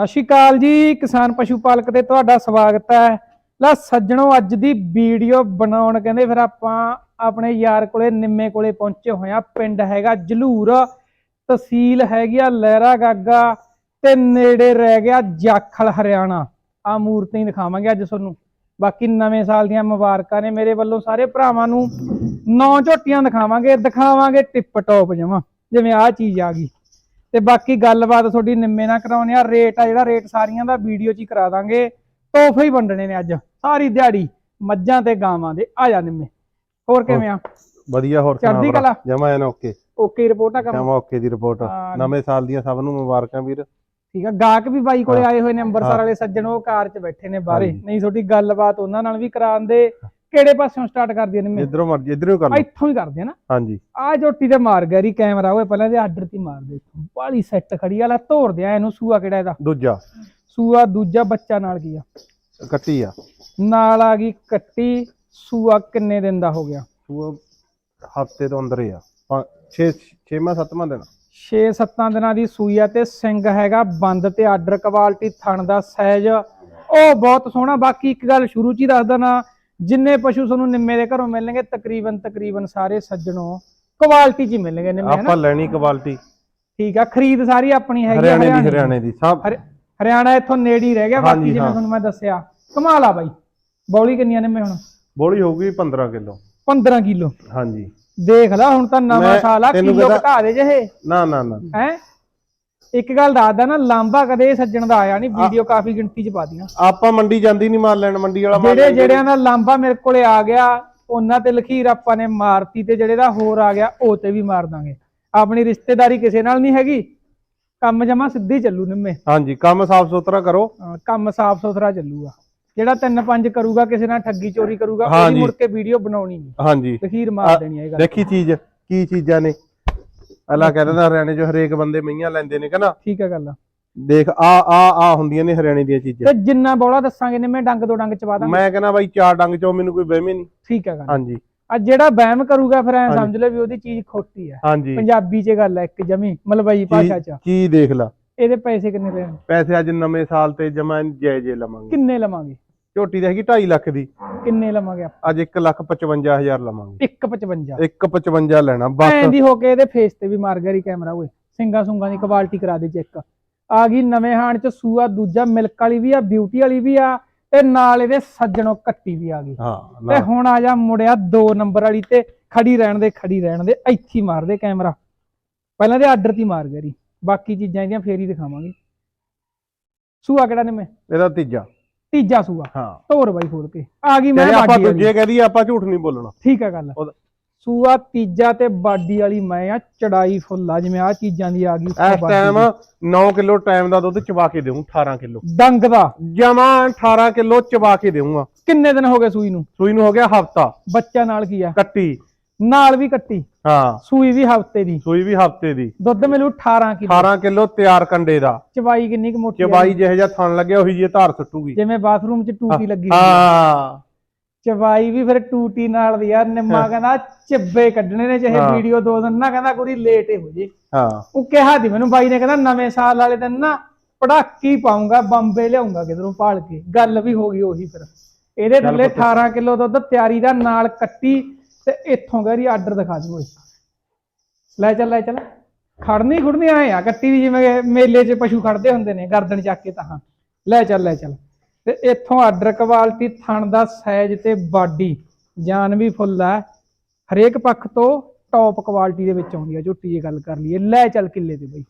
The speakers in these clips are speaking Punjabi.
ਸਤਿ ਸ਼੍ਰੀ ਅਕਾਲ ਜੀ, ਕਿਸਾਨ ਪਸ਼ੂ ਪਾਲਕ ਤੇ ਤੁਹਾਡਾ ਸਵਾਗਤ ਹੈ। ਲੈ ਸੱਜਣੋ, ਅੱਜ ਦੀ ਵੀਡੀਓ ਬਣਾਉਣ ਕਹਿੰਦੇ ਫਿਰ ਆਪਾਂ ਆਪਣੇ ਯਾਰ ਕੋਲੇ, ਨਿੰਮੇ ਕੋਲੇ ਪਹੁੰਚੇ ਹੋਏ ਆ ਪਿੰਡ ਹੈਗਾ ਜਲੂਰ, ਤਹਿਸੀਲ ਹੈਗੀ ਆ ਲਹਿਰਾ ਗਾਗਾ ਤੇ ਨੇੜੇ ਰਹਿ ਗਿਆ ਜਾਖਲ ਹਰਿਆਣਾ। ਆ ਮੂਰਤੀ ਦਿਖਾਵਾਂਗੇ ਅੱਜ ਤੁਹਾਨੂੰ। ਬਾਕੀ ਨਵੇਂ ਸਾਲ ਦੀਆਂ ਮੁਬਾਰਕਾਂ ਨੇ ਮੇਰੇ ਵੱਲੋਂ ਸਾਰੇ ਭਰਾਵਾਂ ਨੂੰ। ਨੌ ਝੋਟੀਆਂ ਦਿਖਾਵਾਂਗੇ ਦਿਖਾਵਾਂਗੇ ਟਿਪ ਟੌਪ ਜਮਾ। ਜਿਵੇਂ ਆ ਚੀਜ਼ ਆ ਗਈ। ਤੇ ਬਾਕੀ ਗੱਲਬਾਤ ਤੁਹਾਡੀ ਨਿੰਮੇ ਨਾਲ ਕਰਾਉਣੇ ਆ ਰੇਟ ਆ ਜਿਹੜਾ ਰੇਟ ਸਾਰੀਆਂ ਦਾ ਵੀਡੀਓ 'ਚ ਹੀ ਕਰਾ ਦਾਂਗੇ। ਤੋਹਫੇ ਹੀ ਵੰਡਣੇ ਨੇ ਅੱਜ। ਸਾਰੀ ਦਿਹਾੜੀ ਮੱਝਾਂ ਤੇ ਗਾਵਾਂ ਦੇ। ਆ ਜਾ ਨਿੰਮੇ। ਹੋਰ ਕਿਵੇਂ ਆ? ਵਧੀਆ ਹੋਰ ਚੜ੍ਹਦੀ ਕਲਾ? ਜਮਾ ਐਨ ਓਕੇ। ਓਕੇ ਰਿਪੋਰਟ ਕੰਮ? ਜਮਾ ਓਕੇ ਦੀ ਰਿਪੋਰਟ। ਨਵੇਂ ਸਾਲ ਦੀਆਂ ਸਭ ਨੂੰ ਮੁਬਾਰਕਾਂ ਵੀਰ। ਠੀਕ ਆ। ਗਾਹਕ ਵੀ ਬਾਈ ਕੋਲੇ। ਆਏ ਹੋਏ ਨੇ ਅੰਮ੍ਰਿਤਸਰ ਹਾਂ। ਵਾਲੇ ਸੱਜਣ ਉਹ ਕਾਰ 'ਚ ਬੈਠੇ ਨੇ ਬਾਹਰੇ। ਹਾਂਜੀ। ਨਹੀਂ ਤੁਹਾਡੀ ਗੱਲਬਾਤ ਉਹਨਾਂ ਨਾਲ ਵੀ ਕਰਾਉਂਦੇ ਕਿਹੜੇ ਪਾਸਿਓਂ ਸਟਾਰਟ ਕਰਦੀ ਆ ਨਿੰਮੇ? ਇਧਰੋਂ ਮਰਜ਼ੀ ਇਧਰੋਂ ਕਰ ਲਓ। ਇੱਥੋਂ ਹੀ ਕਰਦੇ ਆ ਨਾ? ਹਾਂਜੀ। ਆ ਝੋਟੀ ਤੇ ਮਾਰ ਗਿਆ ਰੀ ਕੈਮਰਾ ਓਏ ਪਹਿਲਾਂ ਦੇ ਆਰਡਰ ਤੇ ਮਾਰ ਦੇ ਬਾਲੀ ਸੈੱਟ ਖੜੀ ਵਾਲਾ ਤੋੜਦੇ ਆ ਇਹਨੂੰ ਸੂਆ ਕਿਹੜਾ ਇਹਦਾ? ਦੂਜਾ। ਸੂਆ ਦੂਜਾ ਬੱਚਾ ਨਾਲ ਕੀ ਆ? ਕੱਟੀ ਆ। ਨਾਲ ਆ ਗਈ ਕੱਟੀ ਸੂਆ ਕਿੰਨੇ ਦਿਨ ਦਾ ਹੋ ਗਿਆ? ਉਹ ਹਫ਼ਤੇ ਤੋਂ ਅੰਦਰ ਹੀ ਆ। 6 6ਵਾਂ 7ਵਾਂ ਦਿਨ। 6-7 ਦਿਨਾਂ ਦੀ ਸੂਈ ਆ ਤੇ ਸਿੰਘ ਹੈਗਾ ਬੰਦ ਤੇ ਆਰਡਰ ਕੁਆਲਿਟੀ ਥਣ ਦਾ ਸਾਈਜ਼ ਉਹ ਬਹੁਤ ਸੋਹਣਾ ਬਾਕੀ ਇੱਕ ਗੱਲ ਸ਼ੁਰੂ ਚ ਹੀ ਦੱਸ ਦਣਾ ਜਿੰਨੇ ਪਸ਼ੂ ਤੁਹਾਨੂੰ ਨਿੰਮੇ ਦੇ ਘਰੋਂ ਮਿਲਣਗੇ ਤਕਰੀਬਨ ਤਕਰੀਬਨ ਸਾਰੇ ਸੱਜਣੋਂ ਕੁਆਲਿਟੀ ਚ ਹੀ ਮਿਲਣਗੇ ਨਿੰਮੇ ਆਪਾਂ ਲੈਣੀ ਕੁਆਲਿਟੀ। ਠੀਕ ਆ ਖਰੀਦ ਸਾਰੀ ਆਪਣੀ ਹੈਗੀ ਆ ਹਰਿਆਣੇ ਦੀ ਹਰਿਆਣੇ ਦੀ। ਸਭ। ਹਰਿ- ਹਰਿਆਣਾ ਇੱਥੋਂ ਨੇੜੇ ਹੀ ਰਹਿ ਗਿਆ ਬਾਕੀ ਜਿਵੇਂ ਹਾਂ। ਤੁਹਾਨੂੰ ਮੈਂ ਦੱਸਿਆ ਕਮਾਲ ਆ ਬਾਈ। ਬੌਲੀ ਕਿੰਨੀਆਂ ਨਿੰਮੇ ਹੁਣ? ਬੋਲੀ ਹੋਊਗੀ 15 ਕਿਲੋ। 15 ਕਿਲੋ। ਹਾਂਜੀ। ਦੇਖ ਲੈ ਹੁਣ ਤਾਂ ਨਵਾਂ ਮੈਂ ਸਾਲ ਆ ਤੈਨੂੰ ਕਿਲੋ ਪਤਾ- ਘਟਾ ਦੇ ਜਿਹੇ ਨਾ ਨਾ ਨਾ। ਹੈ? ਇੱਕ ਗੱਲ ਦੱਸਦਾ ਨਾ ਲਾਂਬਾ ਕਦੇ ਸੱਜਣ ਦਾ ਆਇਆ ਨਹੀਂ ਵੀਡੀਓ ਕਾਫੀ ਗਿਣਤੀ ਚ ਪਾ ਦੀਆਂ। ਆਪਾਂ ਮੰਡੀ ਜਾਂਦੀ ਨਹੀਂ ਮਾਲ ਲੈਣ ਮੰਡੀ ਵਾਲਾ ਮਾਲ ਜਿਹੜੇ ਜਿਹੜਿਆਂ ਦਾ ਲਾਂਬਾ ਮੇਰੇ ਕੋਲੇ ਆ ਗਿਆ ਉਹਨਾਂ ਤੇ ਲਖੀਰ ਆਪਾਂ ਨੇ ਮਾਰਤੀ ਤੇ ਜਿਹੜੇ ਦਾ ਹੋਰ ਆ ਗਿਆ ਉਹ ਤੇ ਵੀ ਮਾਰ ਦਾਂਗੇ। ਆਪਣੀ ਰਿਸ਼ਤੇਦਾਰੀ ਕਿਸੇ ਨਾਲ ਨਹੀਂ ਹੈਗੀ ਕੰਮ ਜਮਾ ਸਿੱਧੀ ਚੱਲੂ ਨਿੰਮੇ। ਹਾਂਜੀ ਕੰਮ ਸਾਫ਼ ਸੁਥਰਾ ਕਰੋ। ਕੰਮ ਸਾਫ਼ ਸੁਥਰਾ ਚੱਲੂਗਾ। ਜਿਹੜਾ ਤਿੰਨ ਪੰਜ ਕਰੂਗਾ ਕਿਸੇ ਨਾਲ ਠੱਗੀ ਚੋਰੀ ਕਰੂਗਾ ਉਹਦੀ। ਮੁੜ ਕੇ ਵੀਡੀਓ ਬਣਾਉਣੀ ਨਹੀਂ। ਹਾਂਜੀ। ਲਖੀਰ ਮਾਰ ਦੇਣੀ ਹੈ ਇਹ ਗੱਲ। ਦੇਖੀ ਚੀਜ਼ ਕੀ ਚੀਜ਼ਾਂ ਨੇ। ਅੱਲਾ ਕਹਿੰਦਾ ਨਾ ਹਰਿਆਣੇ 'ਚ ਹਰੇਕ ਬੰਦੇ ਮਈਆਂ ਲੈਂਦੇ ਨੇ ਕਹਿੰਦਾ। ਠੀਕ ਹੈ ਗੱਲ ਦੇਖ ਆ ਆ ਆ ਹੁੰਦੀਆਂ ਨੇ ਹਰਿਆਣੇ ਦੀਆਂ ਚੀਜ਼ਾਂ। ਤੇ ਜਿੰਨਾ ਬੋਲਾ ਦੱਸਾਂਗੇ ਨਿੰਮੇ ਡੰਗ ਦੋ ਡੰਗ ਚਵਾ ਦਾਂਗੇ। ਮੈਂ ਕਹਿੰਦਾ ਬਾਈ ਚਾਰ ਡੰਗ ਚੋਂ ਮੈਨੂੰ ਕੋਈ ਵਹਿਮੇ ਨਹੀਂ। ਠੀਕ ਹੈ ਗੱਲ। ਹਾਂਜੀ। ਆ ਜਿਹੜਾ ਵਹਿਮ ਕਰੂਗਾ ਫਿਰ ਐ। ਸਮਝ ਲੈ ਵੀ ਉਹਦੀ ਚੀਜ਼ ਖੋਟੀ ਹੈ। ਹਾਂਜੀ। ਪੰਜਾਬੀ 'ਚ ਗੱਲ ਹੈ ਇੱਕ ਜਮੀ ਮਲਵਈ ਭਾਸ਼ਾ 'ਚ। ਕੀ ਦੇਖ ਲਾ। ਇਹਦੇ ਪੈਸੇ ਕਿੰਨੇ ਲੈਣ ਪੈਸੇ ਅੱਜ ਨਵੇਂ ਸਾਲ ਤੇ ਜਮਾ ਜੈ ਜੈ ਲਵਾਂਗੇ। ਕਿੰਨੇ ਲਵਾਂਗੇ? ਝੋਟੀ ਦੀ ਹੈਗੀ 2.5 ਲੱਖ ਦੀ। ਕਿੰਨੇ ਲਵਾਂਗੇ ਆਪਾਂ? ਅੱਜ 1 ਲੱਖ 55000 ਲਵਾਂਗੇ। 155 155 ਲੈਣਾ ਐਂ ਬਸ ਦੀ ਹੋ ਕੇ ਇਹਦੇ ਫੇਸ ਤੇ ਵੀ ਮਾਰ ਗਿਆ ਰੀ ਕੈਮਰਾ ਓਏ। ਸਿੰਗਾ ਸੁੰਗਾ ਦੀ ਕੁਆਲਿਟੀ ਕਰਾ ਦੇ ਚੈੱਕ ਆ ਗਈ ਨਵੇਂ ਹਾਣ 'ਚ ਸੂਆ ਦੂਜਾ ਮਿਲਕ ਵਾਲੀ ਵੀ ਆ ਬਿਊਟੀ ਵਾਲੀ ਵੀ ਆ ਤੇ ਨਾਲ ਇਹਦੇ ਸੱਜਣੋਂ ਕੱਟੀ ਵੀ ਆ ਗਈ। ਹਾਂ ਤੇ ਹੁਣ ਆ ਜਾ ਮੁੜਿਆ 2 ਨੰਬਰ ਵਾਲੀ ਤੇ ਖੜੀ ਰਹਿਣ ਦੇ ਖੜੀ ਰਹਿਣ ਦੇ ਇੱਥੇ ਹੀ ਮਾਰ ਦੇ ਕੈਮਰਾ ਪਹਿਲਾਂ ਦੇ ਆਰਡਰ ਤੇ ਮਾਰ ਗਿਆ ਰੀ। ਬਾਕੀ ਚੀਜ਼ਾਂ ਇਹਦੀਆਂ ਫੇਰ ਹੀ ਦਿਖਾਵਾਂਗੇ। ਸੂਆ ਕਿਹੜਾ ਨੇ ਮੈਂ ਇਹਦਾ ਤੀਜਾ। ਤੀਜਾ ਸੂਆ ਹਾਂ। ਤੋਰ ਬਾਈ ਖੋਲ ਕੇ ਆ ਗਈ ਮੈਂ ਆਪਾਂ ਬਾਡੀ ਵਾਲੀ। ਦੂਜੇ ਕਹਦੀ ਆਪਾਂ ਝੂਠ ਨਹੀਂ ਬੋਲਣਾ। ਠੀਕ ਹੈ ਗੱਲ। ਉਹਦਾ- ਸੂਆ ਤੀਜਾ ਤੇ ਬਾਡੀ ਵਾਲੀ ਮੈਂ ਆ ਚੜਾਈ ਫੁੱਲ ਆ ਜਿਵੇਂ ਆ ਚੀਜ਼ਾਂ ਦੀ ਆ ਗਈ ਉੱਤੇ ਇਸ ਬਾਡੀ ਟਾਈਮ ਦੀ। 9 ਕਿਲੋ ਟਾਈਮ ਦਾ ਦੁੱਧ ਚਵਾ ਕੇ ਦੇਉਂ 18 ਕਿਲੋ। ਡੰਗ ਦਾ। ਜਮਾ 18 ਕਿਲੋ ਚਵਾ ਕੇ ਦੇਊਂਗਾ। ਕਿੰਨੇ ਦਿਨ ਹੋ ਗਏ ਸੂਈ ਨੂੰ? ਸੂਈ ਨੂੰ ਹੋ ਗਿਆ ਹਫਤਾ। ਬੱਚਾ ਨਾਲ ਕੀ ਆ? ਕੱਟੀ। ਨਾਲ ਵੀ ਕੱਟੀ। ਹਾਂ। ਸੂਈ ਵੀ ਹਫ਼ਤੇ ਦੀ। ਸੂਈ ਵੀ ਹਫ਼ਤੇ ਦੀ। ਦੁੱਧ ਮਿਲੂ 18 ਕਿਲੋ। 18 ਕਿਲੋ ਤਿਆਰ ਕੰਡੇ ਦਾ। ਚਵਾਈ ਕਿੰਨੀ ਕੁ ਮੋਟੀ ਆ? ਚਬਾਈ ਜਿਹੇ ਜਿਹਾ ਥਣ ਲੱਗਿਆ ਉਹੀ ਜਿਹੀ ਧਾਰ ਸੁੱਟੂਗੀ। ਜਿਵੇਂ ਬਾਥਰੂਮ 'ਚ ਟੂਟੀ ਲੱਗੀ। ਹਾਂ। ਚਵਾਈ ਵੀ ਫਿਰ ਟੂਟੀ ਨਾਲ ਦੀ ਯਾਰ ਨਿੰਮਾ ਕਹਿੰਦਾ ਚਿੱਬੇ ਕੱਢਣੇ ਨੇ ਚਾਹੇ। ਵੀਡੀਓ ਦੋ ਦਿਨ ਨਾ। ਕਹਿੰਦਾ ਕੋਈ ਲੇਟ ਹੀ ਜੇ ਹਾਂ। ਉਹ ਕਿਹਾ ਦੀ ਮੈਨੂੰ ਬਾਈ ਨੇ ਕਹਿੰਦਾ ਨਵੇਂ ਸਾਲ ਵਾਲੇ ਦਿਨ ਨਾ ਪੜਾਕੀ ਪਾਉਂਗਾ ਬੰਬੇ ਲਿਆਉਂਗਾ ਕਿਧਰੋਂ ਭਾਲ ਕੇ। ਗੱਲ ਵੀ ਹੋ ਗਈ ਉਹੀ ਫਿਰ। ਇਹਦੇ ਥੱਲੇ ਪੁੱਤ। 18 ਕਿਲੋ ਦੁੱਧ ਤਿਆਰੀ ਦਾ ਨਾਲ ਕੱਟੀ ਤੇ ਇੱਥੋਂ ਗਰੀ ਆਰਡਰ ਦਿਖਾ ਦਿਓ ਓਏ ਲੈ ਚੱਲ ਲੈ ਚੱਲ। ਖੜਨੀ ਖੁੜਨੀ ਆਏ ਆ ਕੱਟੀ ਵੀ ਜਿਵੇਂ ਮੇਲੇ 'ਚ ਪਸ਼ੂ ਖੜਦੇ ਹੁੰਦੇ ਨੇ ਗਰਦਨ ਚੱਕ ਕੇ ਤਾਂ ਲੈ ਚੱਲ ਲੈ ਚੱਲ। ਤੇ ਇੱਥੋਂ ਆਰਡਰ ਕੁਆਲਿਟੀ ਥਣ ਦਾ ਸਾਈਜ਼ ਤੇ ਬਾਡੀ ਜਾਨ ਵੀ ਫੁੱਲ ਹੈ ਹਰੇਕ ਪੱਖ ਤੋਂ ਟੌਪ ਕੁਆਲਿਟੀ ਦੇ ਵਿੱਚ ਆਉਂਦੀ ਹੈ ਝੋਟੀ ਦੀ ਗੱਲ ਕਰ ਲਈਏ। ਲੈ ਚੱਲ ਕਿੱਲੇ ਤੇ ਬਈ।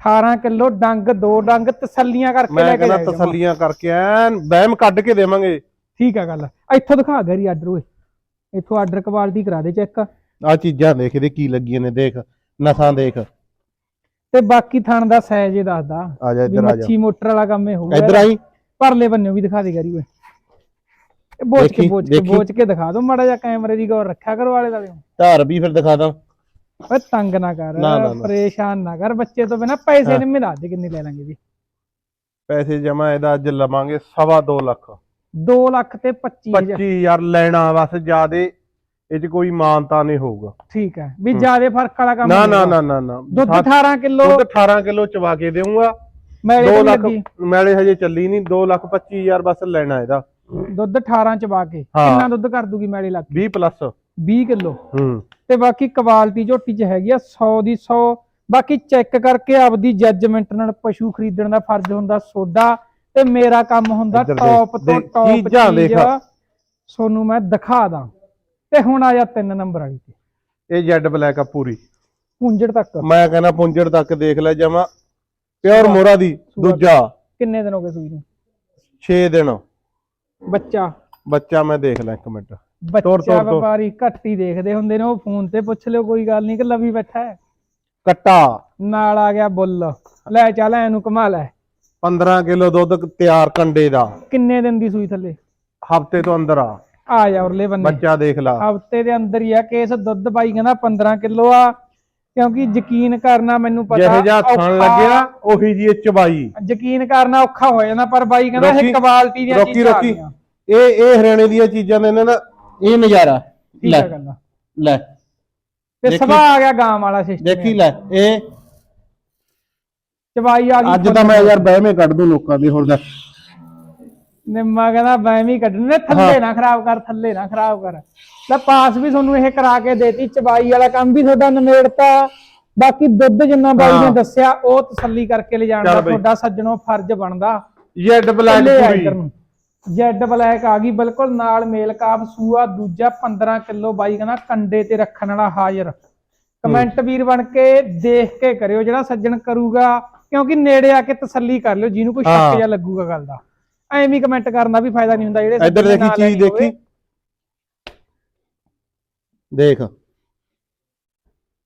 18 ਕਿਲੋ ਡੰਗ ਦੋ ਡੰਗ ਤਸੱਲੀਆਂ ਕਰਕੇ ਲੈ ਮੈਂ ਕੇ ਕਹਿੰਦਾ ਜਾਇਓ। ਤਸੱਲੀਆਂ ਕਰਕੇ ਐਨ ਬਹਿਮ ਕੱਢ ਕੇ ਦੇਵਾਂਗੇ। ਠੀਕ ਆ ਗੱਲ। ਇੱਥੋਂ ਦਿਖਾ ਗਰੀ ਆਰਡਰ ਓਏ। ਇੱਥੋਂ ਆਰਡਰ ਕੁਆਲਿਟੀ ਕਰਾ ਦੇ ਚੈੱਕ ਆ ਚੀਜ਼ਾਂ ਦੇਖ ਇਹਦੇ ਕੀ ਲੱਗੀਆਂ ਨੇ ਦੇਖ ਨਸਾਂ ਦੇਖ। ਤੇ ਬਾਕੀ ਥਣ ਦਾ ਸਾਈਜ਼ ਇਹ ਦੱਸਦਾ। ਆ ਜਾ ਇੱਧਰ ਆ ਜਾ। ਮੱਛੀ ਮੋਟਰ ਵਾਲਾ ਕੰਮ ਇਹ ਹੋਊਗਾ। ਇੱਧਰ ਆਈ। ਪਰਲੇ ਬੰਨੇ ਵੀ ਦਿਖਾ ਦੇ ਗਰੀ ਓਏ। ਇਹ ਬੋਚ ਕੇ ਬੋਚ ਕੇ। ਬੋਚ ਕੇ ਦਿਖਾ ਦੋ ਮਾੜਾ ਜਿਹਾ ਕੈਮਰੇ ਦੀ ਗੌਰ ਰੱਖਿਆ ਕਰੋ ਵਾਲੇ ਦਾਲੇ ਧਾਰ ਵੀ ਫਿਰ ਦਿਖਾ ਦਾਂ। ਓਏ ਤੰਗ ਨਾ ਕਰ। ਪਰੇਸ਼ਾਨ ਨਾ ਕਰ। ਬੱਚੇ ਤੋਂ ਬਿਨਾ ਪੈਸੇ। ਨੇ ਮਿਲਾ ਦੇ ਕਿੰਨੇ ਲੈ ਲਾਂਗੇ ਜੀ। ਪੈਸੇ ਜਮਾ ਇਹਦਾ ਅੱਜ ਲਵਾਂਗੇ ਸਵਾ ਦੋ ਲੱਖ। 2 ਲੱਖ ਤੇ 25000 25000 ਲੈਣਾ ਬਸ ਜਿਆਦੇ ਇਹ ਚ ਕੋਈ ਮਾਨਤਾ ਨਹੀਂ ਹੋਊਗਾ। ਠੀਕ ਹੈ। ਵੀ। ਜਿਆਦੇ ਫ਼ਰਕ ਵਾਲਾ ਕੰਮ ਨਾ ਨਾ। ਨਾ ਨਾ ਨਾ। ਦੁੱਧ ਸੱਤ- 18 ਕਿਲੋ ਦੁੱਧ 18 ਕਿਲੋ ਚਵਾ ਕੇ ਦੇਊਂਗਾ। ਮੈਲੇ 2 ਤੇ ਲੱਖ ਲੱਗੀ। ਮੈਲੇ ਹਜੇ ਚੱਲੀ ਨਹੀਂ। 2 ਲੱਖ 25000 ਬਸ ਲੈਣਾ ਇਹਦਾ। ਦੁੱਧ 18 ਚ ਪਾ ਕੇ। ਕਿੰਨਾ ਦੁੱਧ ਕਰ ਦੂਗੀ ਮੈਲੇ ਲੱਗ 20 ਪਲੱਸ। 20 ਕਿਲੋ। ਹੂੰ। ਤੇ ਬਾਕੀ ਕੁਆਲਿਟੀ ਝੋਟੀ ਚ ਹੈਗੀ ਆ 100 ਦੀ 100 ਬਾਕੀ ਚੈੱਕ ਕਰਕੇ ਆਪਦੀ ਜੱਜਮੈਂਟ ਨਾਲ ਪਸ਼ੂ ਖਰੀਦਣ ਦਾ ਫਰਜ਼ ਹੁੰਦਾ ਸੋਡਾ। ਤੇ ਮੇਰਾ ਕੰਮ ਹੁੰਦਾ ਇੱਧਰ ਦੇਖ, ਟੌਪ ਤੋਂ ਦੇਖ, ਟੌਪ ਚੀਜ਼ਾਂ ਚੀਜ਼ ਦੇਖ। ਸੋਨੂੰ ਮੈਂ ਦਿਖਾ ਦਾਂ। ਤੇ ਹੁਣ ਆ ਜਾ ਤਿੰਨ ਨੰਬਰ ਵਾਲੀ ਤੇ। ਇਹ ਜੈਡ ਬਲੈਕ ਆ ਪੂਰੀ। ਪੁੰਜੜ ਤੱਕ। ਮੈਂ ਕਹਿੰਦਾ ਪੁੰਜੜ ਤੱਕ ਦੇਖ ਲੈ ਜਮਾ। ਪਿਓਰ ਮੋਰਾ ਦੀ ਦੂਜਾ। ਕਿੰਨੇ ਦਿਨ ਹੋ ਗਏ ਸੂਈ ਨੂੰ? 6 ਦਿਨ। ਬੱਚਾ। ਬੱਚਾ ਮੈਂ ਦੇਖ ਲੈ ਇੱਕ ਮਿੰਟ। ਤੋਰ, ਬੱਚਾ ਤੋਰ, ਤੋਰ। ਵਪਾਰੀ ਘੱਟ ਹੀ ਦੇਖਦੇ ਹੁੰਦੇ ਨੇ ਉਹ ਫੋਨ ਤੇ ਪੁੱਛ ਲਿਓ ਕੋਈ ਗੱਲ ਨਹੀਂ ਕਿ ਲਵੀ ਬੈਠਾ ਹੈ। ਕੱਟਾ। ਨਾਲ ਆ ਗਿਆ ਬੁੱਲ। ਲੈ ਚੱਲ ਐਨੂੰ ਕਮਾ ਲੈ। 15 ਕਿਲੋ ਦੁੱਧ ਤਿਆਰ ਕੰਡੇ ਦਾ। ਕਿੰਨੇ ਦਿਨ ਦੀ ਸੂਈ ਥੱਲੇ? ਹਫ਼ਤੇ ਤੋਂ ਅੰਦਰ ਆ। ਆ ਜਾ ਉਰਲੇ ਬੰਨੇ। ਬੱਚਾ ਦੇਖ ਲਾ। ਹਫ਼ਤੇ ਦੇ ਅੰਦਰ ਹੀ ਆ ਕੇਸ ਦੁੱਧ ਬਾਈ ਕਹਿੰਦਾ 15 ਕਿਲੋ ਆ ਕਿਉਂਕਿ ਯਕੀਨ ਕਰਨਾ ਮੈਨੂੰ ਪਤਾ ਜਿਹੇ ਜਿਹਾ ਥਣ ਔਖਾ- ਲੱਗਿਆ ਉਹੀ ਜੀ ਇਹ ਚਬਾਈ। ਯਕੀਨ ਕਰਨਾ ਔਖਾ ਹੋ ਜਾਂਦਾ ਪਰ ਬਾਈ ਕਹਿੰਦਾ ਇਹ ਰੋਕੀ- ਕੁਆਲਿਟੀ ਦੀਆਂ ਰੋਕੀ ਚੀਜ਼ਾਂ ਆ ਰੋਕੀ। ਗਈਆਂ ਇਹ ਇਹ ਹਰਿਆਣੇ ਦੀਆਂ ਚੀਜ਼ਾਂ ਨੇ ਨਾ ਇਹ ਨਜ਼ਾਰਾ। ਲੈ। ਲੈ। ਤੇ ਸਭਾ ਆ ਗਿਆ ਗਾਂ ਵਾਲਾ ਸਿਸਟਮ ਦੇਖੀ ਲੈ। ਇਹ ਚਵਾਈ ਆ ਗਈ ਅੱਜ ਤਾਂ ਮੈਂ ਯਾਰ ਬਹਿਵੇਂ ਕੱਢ ਦੂੰ ਲੋਕਾਂ ਦੇ ਹੋਰ ਦਾ ਨਿੰਮਾ ਕਹਿੰਦਾ ਬੈਵੇਂ ਕੱਢਣੇ ਨੇ ਥੱਲੇ ਨਾ ਖਰਾਬ ਕਰ ਥੱਲੇ ਨਾ ਖਰਾਬ ਕਰ। ਲੈ ਪਾਸ ਵੀ ਤੁਹਾਨੂੰ ਇਹ ਕਰਾ ਕੇ ਦੇਤੀ ਚਬਾਈ ਵਾਲਾ ਕੰਮ ਵੀ ਤੁਹਾਡਾ ਨਿਮੇੜਤਾ। ਬਾਕੀ ਦੁੱਧ ਜਿੰਨਾ ਬਾਈ ਨੇ। ਦੱਸਿਆ ਉਹ ਤਸੱਲੀ ਕਰਕੇ ਲਿਜਾਣ ਦਾ। ਤੁਹਾਡਾ ਸੱਜਣੋਂ ਫਰਜ਼ ਬਣਦਾ। ਜੈਡ ਬਲੈਕ ਪੂਰੀ ਜੈਡ ਬਲੈਕ ਆ ਗਈ ਬਿਲਕੁਲ ਨਾਲ ਮੇਲ ਕਾਫ ਸੂਆ ਦੂਜਾ 15 ਕਿਲੋ ਬਾਈ ਕਹਿੰਦਾ ਕੰਡੇ ਤੇ ਰੱਖਣ ਵਾਲਾ ਹਾਜ਼ਰ। ਕਮੈਂਟ ਵੀਰ ਬਣ ਕੇ ਦੇਖ ਕੇ ਕਰਿਓ ਜਿਹੜਾ ਸੱਜਣ ਕਰੂਗਾ। ਕਿਉਂਕਿ ਨੇੜੇ ਆ ਕੇ ਤਸੱਲੀ ਕਰ ਲਿਓ ਜਿਹਨੂੰ ਕੋਈ ਸ਼ੱਕ। ਜਾਂ ਲੱਗੂਗਾ ਗੱਲ ਦਾ। ਐਵੇਂ ਹੀ ਕਮੈਂਟ ਕਰਨ ਦਾ ਵੀ ਫਾਇਦਾ ਨਹੀਂ ਹੁੰਦਾ ਜਿਹੜੇ ਇੱਧਰ ਨੇ ਦੇਖੀ ਨਾਂ ਚੀਜ਼। ਦੇਖੀ। ਦੇਖ।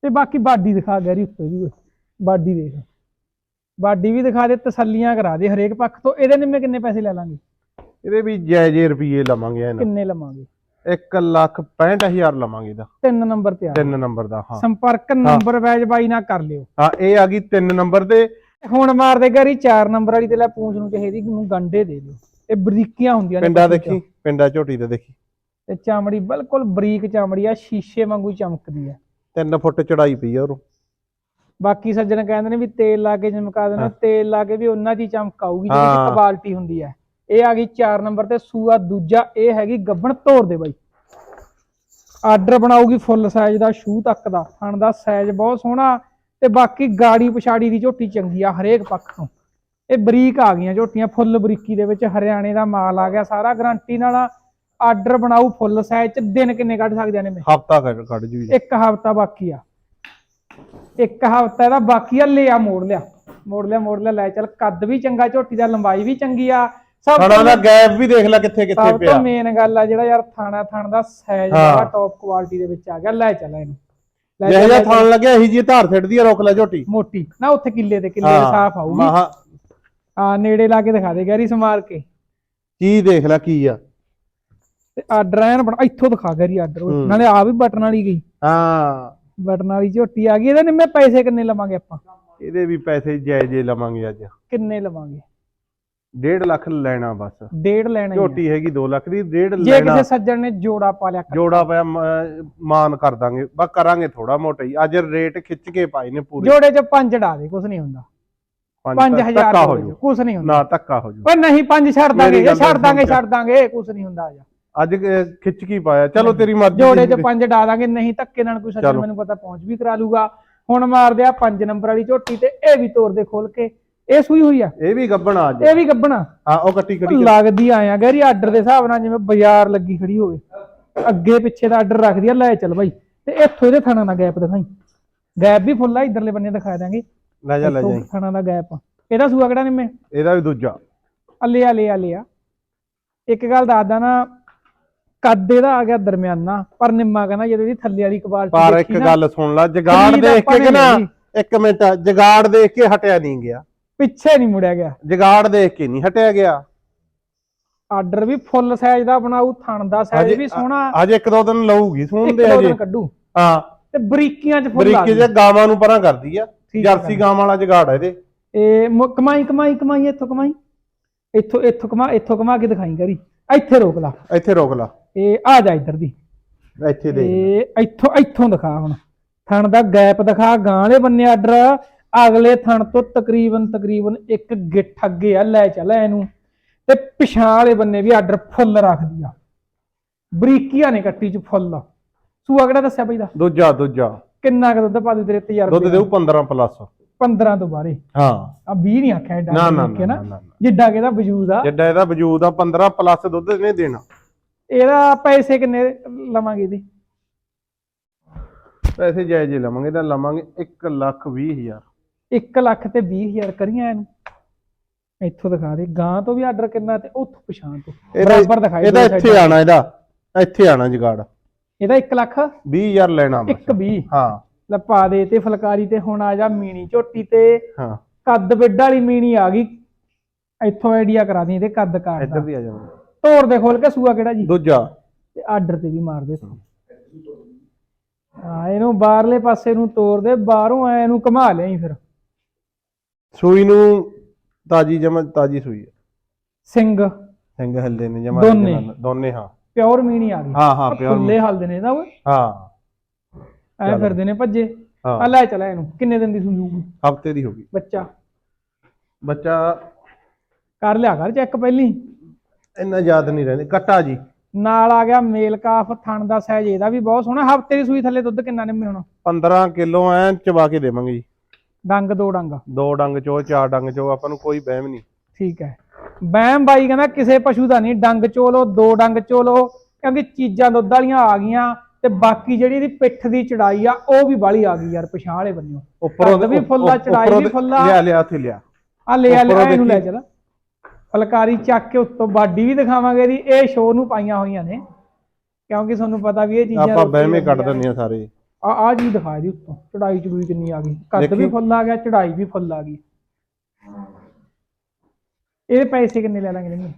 ਤੇ ਬਾਕੀ ਬਾਡੀ ਦਿਖਾ ਗੈਰੀ ਉੱਤੇ ਵੀ ਬਾਡੀ ਦੇਖ। ਬਾਡੀ ਵੀ ਦਿਖਾ ਦੇ ਤਸੱਲੀਆਂ ਕਰਾ ਦੇ ਹਰੇਕ ਪੱਖ ਤੋਂ। ਇਹਦੇ ਨਿੰਮੇ ਕਿੰਨੇ ਪੈਸੇ ਲੈ ਲਾਂਗੇ? ਇਹਦੇ ਵੀ ਜੈ ਜੈ ਰੁਪਏ ਲਵਾਂਗੇ ਇਹਨਾਂ ਕਿੰਨੇ ਲਵਾਂਗੇ? 1 ਲੱਖ 65000 ਲਵਾਂਗੇ ਇਹਦਾ। ਤਿੰਨ ਨੰਬਰ ਤੇ ਆ। ਤਿੰਨ ਨੰਬਰ ਦਾ ਹਾਂ। ਸੰਪਰਕ ਨੰਬਰ ਵੈਜ ਬਾਈ ਨਾਲ ਕਰ ਲਿਓ। ਹਾਂ ਇਹ ਆ ਗਈ ਤਿੰਨ ਨੰਬਰ ਤੇ ਹੁਣ ਮਾਰ ਦੇ ਗਰੀ 4 ਨੰਬਰ ਵਾਲੀ ਤੇ ਲੈ ਪੂੰਛ ਨੂੰ ਚਾਹੀਦੀ ਨੂੰ ਗੰਡੇ ਦੇ ਦਿਓ। ਇਹ ਬਰੀਕੀਆਂ ਹੁੰਦੀਆਂ ਪਿੰਡਾ ਪਸ਼ੂ 'ਚ। ਦੇਖੀ ਪਿੰਡਾ ਝੋਟੀ ਤੇ ਦੇਖੀ। ਤੇ ਚਮੜੀ ਬਿਲਕੁਲ ਬਰੀਕ ਚਮੜੀ ਆ ਸ਼ੀਸ਼ੇ ਵਾਂਗੂ ਚਮਕਦੀ ਆ। 3 ਫੁੱਟ ਚੜਾਈ ਪਈ ਆ ਉਹ ਬਾਕੀ ਸੱਜਣ ਕਹਿੰਦੇ ਨੇ ਵੀ ਤੇਲ ਲਾ ਕੇ ਚਮਕਾ ਦੇਣਾ ਤੇਲ ਲਾ ਕੇ ਵੀ ਉਹਨਾਂ ਦੀ ਚਮਕ ਆਊਗੀ ਜਿਹੜੀ ਹਾਂ। ਕੁਆਲਿਟੀ ਹੁੰਦੀ ਹੈ ਇਹ ਆ ਗਈ 4 ਨੰਬਰ ਤੇ ਸੂਆ ਦੂਜਾ ਇਹ ਹੈਗੀ ਗੱਬਣ ਤੋੜ ਦੇ ਬਾਈ। ਆਰਡਰ ਬਣਾਊਗੀ ਫੁੱਲ ਸਾਈਜ਼ ਦਾ ਸ਼ੂ ਤੱਕ ਦਾ। ਥਣ ਦਾ ਸਾਈਜ਼ ਬਹੁਤ ਸੋਹਣਾ ਤੇ ਬਾਕੀ ਗਾੜੀ ਪਛਾੜੀ ਦੀ ਝੋਟੀ ਚੰਗੀ ਆ ਹਰੇਕ ਪੱਖ ਤੋਂ। ਇਹ ਬਰੀਕ ਆ ਗਈਆਂ ਝੋਟੀਆਂ ਫੁੱਲ ਬਰੀਕੀ ਦੇ ਵਿੱਚ ਹਰਿਆਣੇ ਦਾ ਮਾਲ ਆ ਗਿਆ ਸਾਰਾ ਗਾਰੰਟੀ ਨਾਲ ਆਰਡਰ ਬਣਾਊ ਫੁੱਲ ਸਾਈਜ਼ ਚ ਦਿਨ ਕਿੰਨੇ ਕੱਢ ਸਕਦੇ ਨੇ ਮੈਂ ਹਫਤਾ ਕੱਢ ਜੂ ਇੱਕ ਹਫਤਾ ਬਾਕੀ ਆ। ਇੱਕ ਹਫਤਾ ਇਹਦਾ ਬਾਕੀ ਆ ਲਿਆ ਮੋੜ ਲਿਆ। ਮੋੜ ਲਿਆ ਮੋੜ ਲਿਆ ਲੈ ਚੱਲ ਕੱਦ ਵੀ ਚੰਗਾ ਝੋਟੀ ਦਾ ਲੰਬਾਈ ਵੀ ਚੰਗੀ ਆ। ਸਭ ਥਣਾ ਦਾ ਗੈਪ ਵੀ ਦੇਖ ਲੈ ਕਿੱਥੇ ਕਿੱਥੇ ਸਭ ਪਿਆ। ਤੋਂ ਮੇਨ ਗੱਲ ਆ ਜਿਹੜਾ ਯਾਰ ਥਾਣਾ ਥਣ ਦਾ ਸਾਈਜ਼। ਬੜਾ ਟੌਪ ਕੁਆਲਿਟੀ ਦੇ ਵਿੱਚ ਆ ਗਿਆ ਲੈ ਚੱਲ ਇਹਨੂੰ। ਜਿਹੋ ਜਿਹਾ। ਥਣ ਲੱਗਿਆ ਇਹੀ ਜੀ ਧਾਰ ਛੱਡਦੀ ਆ ਰੋਕ ਲੈ ਝੋਟੀ। ਮੋਟੀ। ਨਾ ਉੱਥੇ ਕਿੱਲੇ ਤੇ ਕਿੱਲੇ ਸਾਫ਼ ਆਊਗੀ ਮਹਾ। ਆ ਨੇੜੇ ਲਾ ਕੇ ਦਿਖਾ ਦੇ ਗੈਰੀ ਸਮਾਰ ਕੇ। ਕੀ ਦੇਖ ਲੈ ਕੀ ਆ। ਤੇ ਆਰਡਰ ਐਨ ਬਣਾ ਇੱਥੋਂ ਦਿਖਾ ਗੈਰੀ ਆਰਡਰ। ਹੂੰ। ਨਾਲੇ ਆ ਵੀ ਬਟਨ ਵਾਲੀ ਗਈ। ਹਾਂ। ਬਟਨ ਵਾਲੀ ਝੋਟੀ ਆ ਗਈ ਇਹਦੇ ਨਿੰਮੇ ਪੈਸੇ ਕਿੰਨੇ ਲਵਾਂਗੇ ਆਪਾਂ? ਇਹਦੇ ਵੀ ਪੈਸੇ ਜਾਇਜੇ ਲਵਾਂਗੇ ਅੱਜ। ਕਿੰਨੇ ਲਵਾਂਗੇ? 1.5 ਲੱਖ ਲੈਣਾ ਬਸ। ਡੇਢ ਲੈਣਾ ਹੀ ਆ। ਝੋਟੀ ਹੈਗੀ 2 ਲੱਖ ਦੀ 1.5 ਜੇ ਲੈਣਾ। ਕਿਸੇ ਸੱਜਣ ਨੇ ਜੋੜਾ ਪਾ ਲਿਆ ਜੋੜਾ ਪਿਆ ਮ- ਮਾਨ ਕਰ ਦਾਂਗੇ। ਬਸ ਕਰਾਂਗੇ ਥੋੜਾ ਮੋਟਾ ਹੀ। ਅੱਜ ਰੇਟ ਖਿੱਚ ਕੇ ਪਾਏ ਨੇ ਪੂਰੇ। ਜੋੜੇ ਚ ਪੰਜ ਡਾ ਦੇ ਕੁਝ ਨਹੀਂ ਹੁੰਦਾ। ਪੰਜ 5000 ਧੱਕਾ ਹੋ ਜੂ ਕੁਝ ਨਹੀਂ ਹੁੰਦਾ। ਨਾ ਧੱਕਾ ਹੋ ਜੂ ਪਰ ਨਹੀਂ ਪੰਜ ਛੱਡ ਦਾਂਗੇ ਮੇਰੀ ਗੱਲ ਛੱਡ ਸੁਣ ਦਾਂਗੇ। ਛੱਡ ਦਾਂਗੇ ਕੁਝ ਨਹੀਂ ਹੁੰਦਾ ਜਾ ਅੱਜ ਖਿੱਚ ਕੀ ਪਾਇਆ। ਚਲੋ ਤੇਰੀ ਮਰਜ਼ੀ ਜੋੜੇ ਚ ਪੰਜ ਡਾ ਦਾਂਗੇ ਨਹੀਂ ਧੱਕੇ ਨਾਲ ਕੋਈ ਸੱਜਣ ਚਲੋ। ਮੈਨੂੰ ਪਤਾ ਪਹੁੰਚ ਵੀ ਕਰਾ ਲੂਗਾ। ਹੁਣ ਮਾਰਦੇ ਆ ਪੰਜ ਨੰਬਰ ਵਾਲੀ ਝੋਟੀ ਤੇ ਇਹ ਵੀ ਤੋੜ ਦੇ ਖੋਲ ਕੇ। ਇਹ ਸੂਈ ਹੋਈ ਆ? ਇਹ ਵੀ ਗੱਬਣਾ ਅੱਜ। ਇਹ ਵੀ ਗੱਬਣਾ ਹਾਂ ਉਹ ਕੱਟੀ ਕੱਟੀ ਲੱਗਦੀ ਆਇਆ ਗੈਰੀ ਆਰਡਰ ਦੇ ਹਿਸਾਬ ਨਾਲ ਜਿਵੇਂ ਬਾਜ਼ਾਰ ਲੱਗੀ ਖੜੀ ਹੋਵੇ। ਅੱਗੇ ਪਿੱਛੇ ਦਾ ਆਰਡਰ ਰੱਖਦੀ ਆ ਲੈ ਚੱਲ ਬਾਈ। ਤੇ ਇੱਥੋਂ ਇਹਦੇ ਥਾਣਾ ਦਾ ਗੈਪ ਦਿਖਾਈ। ਗੈਪ ਵੀ ਫੁੱਲ ਆ ਇਧਰਲੇ ਬੰਨੇ ਦਿਖਾ ਦਾਂਗੇ ਲੈ ਜਾ ਲੈ ਜਾ। ਥਾਣਾ ਦਾ ਗੈਪ ਇਹਦਾ ਸੂਆ ਕਿਹੜਾ ਨਿੰਮੇ? ਇਹਦਾ ਵੀ ਦੂਜਾ। ਆ ਲਿਆ ਲਿਆ ਲਿਆ ਇੱਕ ਗੱਲ ਦੱਸਦਾ ਨਾ ਕੱਦ ਇਹਦਾ ਆ ਗਿਆ ਦਰਮਿਆਨਾ ਪਰ ਨਿੰਮਾ ਕਹਿੰਦਾ ਜਦੋਂ ਇਹਦੀ ਥੱਲੇ ਵਾਲੀ ਕੁਆਲਿਟੀ ਪਰ ਇੱਕ ਗੱਲ ਸੁਣ ਲੈ ਜਗਾੜ ਦੇਖ ਕੇ ਨੇ ਕਿ ਨਾ ਲਈ। ਇੱਕ ਮਿੰਟ ਜਗਾੜ ਦੇਖ ਕੇ ਹਟਿਆ ਨਹੀਂ ਗਿਆ। ਪਿੱਛੇ ਨਹੀਂ ਮੁੜਿਆ ਗਿਆ। ਜਗਾੜ ਦੇਖ ਕੇ ਨਹੀਂ ਹਟਿਆ ਗਿਆ। ਆਰਡਰ ਵੀ ਫੁੱਲ ਸਾਈਜ਼ ਦਾ ਬਣਾਉ ਥਣ ਦਾ ਸਾਈਜ਼ ਵੀ ਸੋਹਣਾ। ਅੱਜ ਇੱਕ ਦੋ ਦਿਨ ਲਊਗੀ ਸੁਣਦੇ ਦੋ ਹਜੇ। ਕੱਢੂ। ਹਾਂ। ਤੇ ਬਰੀਕੀਆਂ ਚ ਫੁੱਲ ਆ ਬਰੀਕੀ ਜੇ ਗਾਵਾਂ ਨੂੰ ਪਰਾਂ ਕਰਦੀ ਆ। ਜਰਸੀ ਗਾਵਾਂ ਵਾਲਾ ਜਗਾੜ ਆ ਇਹਦੇ। ਇਹ ਕਮਾਈ ਕਮਾਈ ਕਮਾਈ ਇੱਥੋਂ ਕਮਾਈ। ਇੱਥੋਂ ਇੱਥੋਂ ਕਮਾ ਇੱਥੋਂ ਕਮਾ ਕੇ ਦਿਖਾਈ ਕਰੀ ਇੱਥੇ ਰੋਕ ਲਾ। ਇੱਥੇ ਰੋਕ ਲਾ। ਇਹ ਆ ਜਾ ਇੱਧਰ ਦੀ। ਇੱਥੇ ਦੇਖ ਇਹ ਇੱਥੋਂ ਇੱਥੋਂ ਦਿਖਾ ਹੁਣ। ਥਣ ਦਾ ਗੈਪ ਦਿਖਾ ਗਾਂ ਵਾਲੇ ਬੰਨੇ ਆਰਡਰ ਅਗਲੇ ਥਣ ਤੋਂ ਤਕਰੀਬਨ ਤਕਰੀਬਨ ਇੱਕ ਗਿੱਠ ਅੱਗੇ ਆ ਲੈ ਚੱਲ ਇਹਨੂੰ। ਤੇ ਪਿਛਾਂ ਵਾਲੇ ਬੰਨੇ ਵੀ ਆਰਡਰ ਫੁੱਲ ਰੱਖਦੀ ਆ ਬਰੀਕੀਆਂ ਨੇ ਕੱਟੀ ਚ ਫੁੱਲ। ਸੂਆ ਕਿਹੜਾ ਦੱਸਿਆ ਬਈ ਦਾ? ਦੂਜਾ ਦੂਜਾ। ਕਿੰਨਾ ਕੁ ਦੁੱਧ ਪਾ ਦੂ ਤੇਰੇ ਤਜਰਬੇ ਦੁੱਧ ਦੇਊ 15 ਪਲੱਸ 15 ਤੋਂ ਬਾਰੇ ਹਾਂ। ਆ 20 ਨਹੀਂ ਆਖਿਆ ਏਡਾ ਨਾ ਨਾ ਨਾ ਨਾ, ਨਾ। ਜਿੱਡਾ ਕਿ ਇਹਦਾ ਵਜੂਦ ਆ। ਜਿੱਡਾ ਇਹਦਾ ਵਜੂਦ ਆ 15 ਪਲੱਸ ਦੁੱਧ ਇਹਨੇ ਦੇਣਾ। ਇਹਦਾ ਪੈਸੇ ਕਿੰਨੇ ਲਵਾਂਗੇ ਇਹਦੇ? ਪੈਸੇ ਜਾਇਜ਼ ਲਵਾਂਗੇ ਤਾਂ ਲਵਾਂਗੇ 1 ਲੱਖ 20 ਹਜ਼ਾਰ। 1 ਲੱਖ ਤੇ 20000 ਕਰੀਆਂ ਇਹਨੂੰ। ਇੱਥੋਂ ਦਿਖਾ ਦੇ ਗਾਂ ਤੋਂ ਵੀ ਆਰਡਰ ਕਿੰਨਾ ਤੇ ਉੱਥੋਂ ਪਛਾਣ ਤੋਂ। ਬਰਾਬਰ ਦਿਖਾਈ ਇਹਦਾ ਇੱਥੇ। ਆਣਾ ਇਹਦਾ ਇੱਥੇ ਆਣਾ ਜਗਾੜ। ਇਹਦਾ 1 ਲੱਖ? 20000 ਲੈਣਾ ਬਸ। 1 20 ਹਾਂ। ਲੈ ਪਾ ਦੇ ਤੇ ਫਲਕਾਰੀ ਤੇ ਹੁਣ ਆ ਜਾ ਮੀਣੀ ਝੋਟੀ ਤੇ। ਹਾਂ। ਕੱਦ ਬਿੱਡ ਵਾਲੀ ਮੀਣੀ ਆ ਗਈ। ਇੱਥੋਂ ਆਈਡੀਆ ਕਰਾ ਦੀ ਇਹਦੇ ਕੱਦ ਕਾਟ ਇੱਧਰ ਦਾ। ਦੀ ਆ ਜਾਣਾ ਤੋੜ ਦੇ ਖੋਲ ਕੇ ਸੂਆ ਕਿਹੜਾ ਜੀ? ਦੂਜਾ। ਤੇ ਆਰਡਰ ਤੇ ਵੀ ਮਾਰ ਦੇ ਹਾਂ ਇਹਨੂੰ ਬਾਹਰਲੇ ਪਾਸੇ ਨੂੰ ਤੋੜ ਦੇ ਬਾਹਰੋਂ ਐ ਇਹਨੂੰ ਘੁਮਾ ਲਿਆਈ ਫਿਰ। ਸੂਈ ਨੂੰ ਤਾਜੀ ਜਮਾ ਤਾਜੀ ਸੂਈ ਹੈ। ਸਿੰਘ ਸਿੰਘ ਹੱਲੇ ਨੇ ਜਮਾ ਦੋਨੇ। ਦੋਨੇ ਹਾਂ। ਪਿਓਰ ਮੀਣੀ ਆ ਗਈ। ਹਾਂ ਹਾਂ ਪਿਓਰ ਫੁੱਲੇ ਹਲਦੇ ਨੇ ਇਹਦਾ ਓਏ। ਹਾਂ। ਐ ਫਿਰਦੇ ਨੇ ਭੱਜੇ। ਆ ਹਾਂ ਲੈ ਚਲਾ ਇਹਨੂੰ। ਕਿੰਨੇ ਦਿਨ ਦੀ ਸੂਈ ਹਫ਼ਤੇ ਦੀ ਹੋ ਗਈ। ਬੱਚਾ। ਬੱਚਾ ਕਰ ਲਿਆ ਕਰ ਚੈੱਕ ਪਹਿਲੀ। ਇੰਨਾ ਯਾਦ ਨਹੀਂ ਰਹਿੰਦੇ। ਕੱਟਾ ਜੀ। ਨਾਲ ਆ ਗਿਆ ਮੇਲ ਕਾਫ ਥਣ ਦਾ ਸਾਈਜ਼ ਇਹਦਾ ਵੀ ਬਹੁਤ ਸੋਹਣਾ। ਹਫ਼ਤੇ ਦੀ ਸੂਈ ਥੱਲੇ ਦੁੱਧ ਕਿੰਨਾ ਨਿੰਮੇ ਹੁਣ? 15 ਕਿਲੋ ਐ ਚਬਾ ਕੇ ਦੇਵਾਂਗੇ ਜੀ। ਡੰਗ ਦੋ ਡੰਗ। ਦੋ ਡੰਗ ਚੋ ਚਾਰ ਡੰਗ ਚੋ ਆਪਾਂ ਨੂੰ ਕੋਈ ਵਹਿਮ ਨਹੀਂ। ਠੀਕ ਹੈ। ਬੈਮ ਬਾਈ ਕਹਿੰਦਾ ਕਿਸੇ ਪਸ਼ੂ ਦਾ ਨਹੀਂ ਡੰਗ ਚੋਲੋ ਦੋ ਡੰਗ ਚੋਲੋ ਕਿਉਂਕਿ ਚੀਜ਼ਾਂ ਦੁੱਧ ਵਾਲੀਆਂ ਆ ਗਈਆਂ ਤੇ ਬਾਕੀ ਜਿਹੜੀ ਇਹਦੀ ਪਿੱਠ ਦੀ ਚੜਾਈ ਆ ਉਹ ਵੀ ਬਾਲੀ ਆ ਗਈ ਯਾਰ ਪਛਾਣ ਵਾਲੇ ਬੰਨਿਓ। ਉੱਪਰੋਂ ਵੀ ਫੁੱਲਾ, ਚੜਾਈ ਵੀ ਫੁੱਲਾ। ਲਿਆ ਲਿਆ ਉੱਥੇ ਲਿਆ। ਆ ਲੈ ਆ ਲੈ ਉੱਪਰੋਂ ਆ ਇਹਨੂੰ ਲੈ। ਚਲ। ਫਲਕਾਰੀ ਚੱਕ ਕੇ ਉੱਤੋਂ ਬਾਡੀ ਵੀ ਦਿਖਾਵਾਂਗੇ ਇਹਦੀ ਇਹ ਸ਼ੋਅ ਨੂੰ ਪਾਈਆਂ ਹੋਈਆਂ ਨੇ। ਕਿਉਂਕਿ ਤੁਹਾਨੂੰ ਪਤਾ ਵੀ ਇਹ ਚੀਜ਼ਾਂ ਆਪਾਂ ਵਹਿਮੇ ਕੱਢ ਦਿੰਦੇ ਆ ਸਾਰੇ। ਆ ਆ ਜੀ ਦਿਖਾ ਇਹਦੀ ਉੱਤੋਂ ਚੜਾਈ ਚੜੂਈ ਕਿੰਨੀ ਆ ਗਈ। ਕੱਦ ਵੀ। ਫੁੱਲ ਆ ਗਿਆ ਚੜਾਈ ਵੀ ਫੁੱਲ ਆ ਗਈ। ਇਹਦੇ ਪੈਸੇ ਕਿੰਨੇ ਲੈ ਲਾਂਗੇ ਨਹੀਂ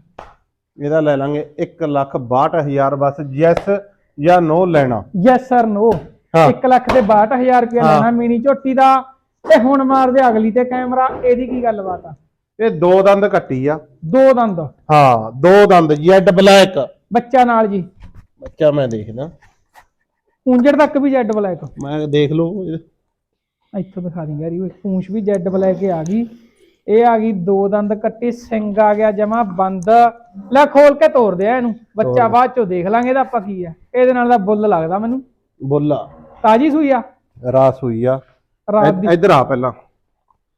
ਇਹਦਾ ਲੈ ਲਾਂਗੇ 1 ਲੱਖ 62000 ਬਸ ਯੈਸ ਜਾਂ ਨੋ ਲੈਣਾ। ਯੈਸ ਸਰ ਨੋ ਹਾਂ। 1 ਲੱਖ ਤੇ 62000 ਰੁਪਇਆ ਹਾਂ। ਲੈਣਾ ਮੀਨੀ ਝੋਟੀ ਦਾ। ਤੇ ਹੁਣ ਮਾਰਦੇ ਅਗਲੀ ਤੇ ਕੈਮਰਾ ਇਹਦੀ ਕੀ ਗੱਲਬਾਤ ਆ? ਇਹ ਦੋ ਦੰਦ ਕੱਟੀ ਆ। ਦੋ ਦੰਦ। ਹਾਂ ਦੋ ਦੰਦ ਜੈਡ ਬਲੈਕ ਬੱਚਾ ਨਾਲ ਜੀ। ਬੱਚਾ ਮੈਂ ਦੇਖਦਾ। ਪੂੰਜੜ ਤੱਕ ਵੀ ਜੈਡ ਬਲੈਕ। ਮੈਂ ਦੇਖ ਲਓ ਇਹ- ਇੱਥੋਂ ਦਿਖਾ ਦਿੰਗਾ ਯਾਰੀ ਉਹ ਪੂੰਛ ਵੀ ਜੈਡ ਬਲੈਕ ਆ ਗਈ। ਇਹ ਆ ਗਈ ਦੋ ਦੰਦ ਕੱਟੀ ਸਿੰਘ ਆ ਗਿਆ ਜਮਾ ਬੰਦ। ਲੈ ਖੋਲ ਕੇ ਤੋੜ ਦਿਆ ਇਹਨੂੰ। ਬੱਚਾ ਬਾਅਦ ਚੋਂ ਦੇਖ ਲਾਂਗੇ ਇਹਦਾ ਆਪਾਂ ਕੀ ਆ। ਇਹਦੇ ਨਾਲ ਦਾ ਬੁੱਲ ਲੱਗਦਾ ਮੈਨੂੰ। ਬੋਲਾ ਤਾਜੀ ਸੂਈ ਆ? ਰਾਸ ਹੋਈ ਆ। ਰਾਤ ਦੀ। ਇ- ਇੱਧਰ ਆ ਪਹਿਲਾਂ।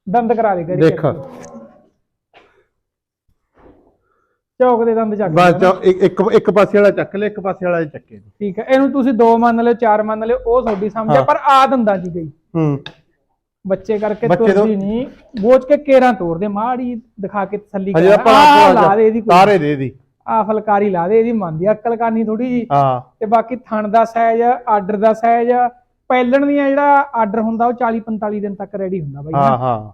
ਦੰਦ ਕਰਾ ਦੇ ਕਰੀ ਦੇਖ। ਚੌਕ ਦੇ ਦੰਦ ਚੱਕ ਬਸ ਚਾ- ਇੱਕ ਇੱਕ ਇੱਕ ਪਾਸੇ ਵਾਲਾ ਚੱਕ ਲੈ ਇੱਕ ਪਾਸੇ ਵਾਲਾ ਚੱਕੇ ਠੀਕ ਹੈ ਇਹਨੂੰ ਤੁਸੀਂ ਦੋ ਮੰਨ ਲਿਓ ਚਾਰ ਮੰਨ ਲਿਓ ਉਹ ਤੁਹਾਡੀ ਸਮਝ ਆ ਹਾਂ। ਪਰ ਆ ਦੰਦਾਂ ਜੀ ਗਈ। ਹੂੰ। ਬੱਚੇ ਕਰਕੇ ਬੱਚੇ ਤੋਂ- ਤੁਰਦੀ ਨਹੀਂ ਬੋਝ ਕੇ ਕੇਰਾਂ ਤੋੜਦੇ ਮਾੜੀ ਦਿਖਾ ਕੇ ਤਸੱਲੀ ਹਜੇ ਕਰ। ਆਪਾਂ ਆਹ ਲਾ ਦੇ ਇਹਦੀ ਕੋਈ। ਤਾਰੇ ਦੇ ਦੀ ਆ ਫਲਕਾਰੀ ਲਾ ਦੇ ਇਹਦੀ ਮੰਨਦੀ ਆ, ਅਕਲ ਕਰਨੀ ਥੋੜੀ ਜੀ ਹਾਂ। ਤੇ ਬਾਕੀ ਥਣ ਦਾ ਸਾਈਜ਼ ਆਰਡਰ ਦਾ ਸਾਈਜ਼ ਪੈਲਣ ਦੀਆਂ ਜਿਹੜਾ ਆਰਡਰ ਹੁੰਦਾ ਉਹ 40 45 ਦਿਨ ਤੱਕ ਰੈਡੀ ਹੁੰਦਾ ਬਾਈ ਹਾਂ ਹਾਂ।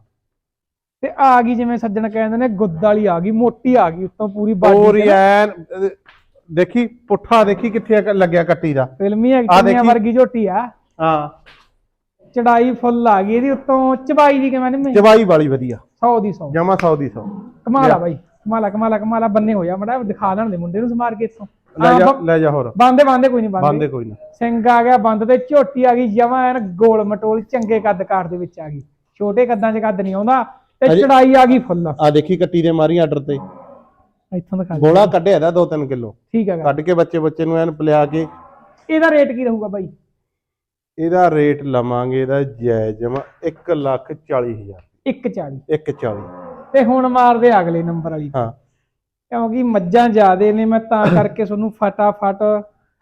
ਤੇ ਆ ਗਈ ਜਿਵੇਂ ਸੱਜਣ ਕਹਿੰਦੇ ਨੇ ਗੁੱਦ ਵਾਲੀ ਆ ਗਈ ਮੋਟੀ ਆ ਗਈ ਉੱਤੋਂ ਪੂਰੀ ਬਾਡੀ ਐਨ ਦੇਖੀ ਪੁੱਠਾ ਦੇਖੀ ਕਿੱਥੇ ਆ ਲੱਗਿਆ ਕੱਟੀ ਦਾ। ਫਿਲਮੀ ਦੇਖੀ। ਵਰਗੀ ਝੋਟੀ ਆ। ਹਾਂ। ਚੜਾਈ ਫੁੱਲ ਆ ਗਈ ਇਹਦੀ ਉੱਤੋਂ ਚਬਾਈ ਦੀ ਕਿਵੇਂ ਨਹੀਂ ਚਵਾਈ ਵਾਲੀ ਵਧੀਆ। 100 ਦੀ 100 ਜਮਾ 100 ਦੀ 100 ਕਮਾਲ ਆ ਬਾਈ ਕਮਾਲਾ ਕਮਾਲਾ ਕਮਾਲਾ ਬੰਨੇ ਹੋ ਜਾ ਮੜਾ ਦਿਖਾ ਲੈਣ ਦੇ ਮੁੰਡੇ ਨੂੰ ਸਮਾਰ ਕੇ ਇੱਥੋਂ। ਲੈ ਜਾ ਲੈ ਜਾ ਹੋਰ। ਬੰਦੇ ਬੰਦੇ ਕੋਈ ਨਹੀਂ ਬੰਦੇ। ਬੰਦੇ ਕੋਈ ਨਾ ਸਿੰਘ ਆ ਗਿਆ ਬੰਦ ਤੇ ਝੋਟੀ ਆ ਗਈ ਜਮਾ ਐਨ ਗੋਲ ਮਟੋਲ ਚੰਗੇ ਕੱਦ ਕਾਰ ਦੇ ਵਿੱਚ ਆ ਗਈ। ਛੋਟੇ ਕੱਦਾਂ 'ਚ ਕੱਦ ਨਹੀਂ ਆਉਂਦਾ ਤੇ ਚੜਾਈ ਆ ਗਈ ਫੁੱਲ। ਆ ਦੇਖੀ ਕੱਟੀ ਦੇ ਮਾਰੀ ਆਰਡਰ ਤੇ। ਇੱਥੋਂ ਦਿਖਾ ਦੇ। ਗੋਲਾ ਕੱਢਿਆ ਦਾ 2-3 ਕਿਲੋ। ਠੀਕ ਹੈਗਾ। ਕੱਢ ਕੇ ਬੱਚੇ ਬੱਚੇ ਨੂੰ ਐਨ ਪਲਿਆ ਕੇ। ਇਹਦਾ ਰੇਟ ਕੀ ਰਹੂਗਾ ਬਾਈ? ਇਹਦਾ ਰੇਟ ਲਵਾਂਗੇ ਇਹਦਾ ਜਾਇਜ਼ ਜਮਾ 1 ਲੱਖ 40 ਹਜ਼ਾਰ। 140 140 ਤੇ ਹੁਣ ਮਾਰਦੇ ਆ ਅਗਲੇ ਨੰਬਰ ਵਾਲੀ। ਹਾਂ। ਕਿਉਂਕਿ ਮੱਝਾਂ ਜ਼ਿਆਦੇ ਨੇ ਮੈਂ ਤਾਂ ਕਰਕੇ ਤੁਹਾਨੂੰ ਫਟਾਫਟ